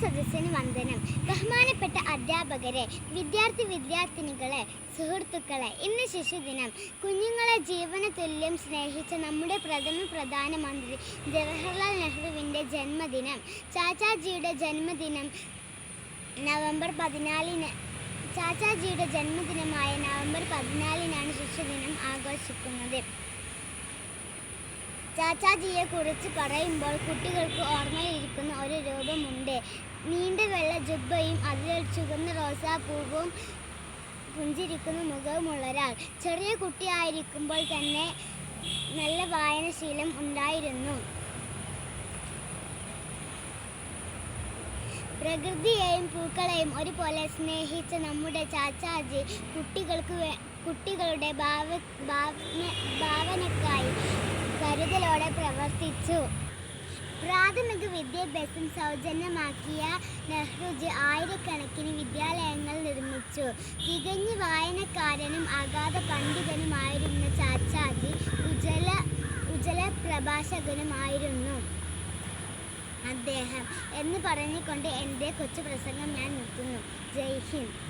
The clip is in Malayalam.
സദസ്സിന് വന്ദനം. ബഹുമാനപ്പെട്ട അധ്യാപകരെ വിദ്യാർത്ഥി വിദ്യാർത്ഥിനികളെ സുഹൃത്തുക്കളെ ഇന്ന് ശിശുദിനം. കുഞ്ഞുങ്ങളെ ജീവന തുല്യം സ്നേഹിച്ച നമ്മുടെ പ്രഥമ പ്രധാനമന്ത്രി ജവഹർലാൽ നെഹ്റുവിന്റെ ജന്മദിനം. ചാച്ചാജിയുടെ ജന്മദിനം നവംബർ പതിനാലിന് ചാച്ചാജിയുടെ ജന്മദിനമായ നവംബർ പതിനാലിനാണ് ശിശുദിനം ആഘോഷിക്കുന്നത്. ചാച്ചാജിയെ കുറിച്ച് പറയുമ്പോൾ കുട്ടികൾക്ക് ഓർമ്മയിലിരിക്കുന്ന ഒരു രൂപമുണ്ട് നീണ്ട വെള്ള ജുബ്ബയും അതിൽ ചുവന്ന റോസാപ്പൂവും പുഞ്ചിരിക്കുന്ന മുഖവുമുള്ള ഒരാൾ. ചെറിയ കുട്ടിയായിരിക്കുമ്പോൾ തന്നെ നല്ല വായനശീലം ഉണ്ടായിരുന്നു. പ്രകൃതിയെയും പൂക്കളെയും ഒരുപോലെ സ്നേഹിച്ച നമ്മുടെ ചാച്ചാജി കുട്ടികൾക്ക് കുട്ടികളുടെ ഭാവ ഭാവന ഭാവനക്കായി കരുതലോടെ പ്രവർത്തിച്ചു. പ്രാഥമിക വിദ്യാഭ്യാസം സൗജന്യമാക്കിയ നെഹ്റുജി ആയിരക്കണക്കിന് വിദ്യാലയങ്ങൾ നിർമ്മിച്ചു. തികഞ്ഞ വായനക്കാരനും അഗാധ പണ്ഡിതനുമായിരുന്ന ചാച്ചാജി ഉജല ഉജല പ്രഭാഷകനുമായിരുന്നു അദ്ദേഹം എന്ന് പറഞ്ഞുകൊണ്ട് എന്റെ കൊച്ചു പ്രസംഗം ഞാൻ നിർത്തുന്നു. ജയ് ഹിന്ദ്.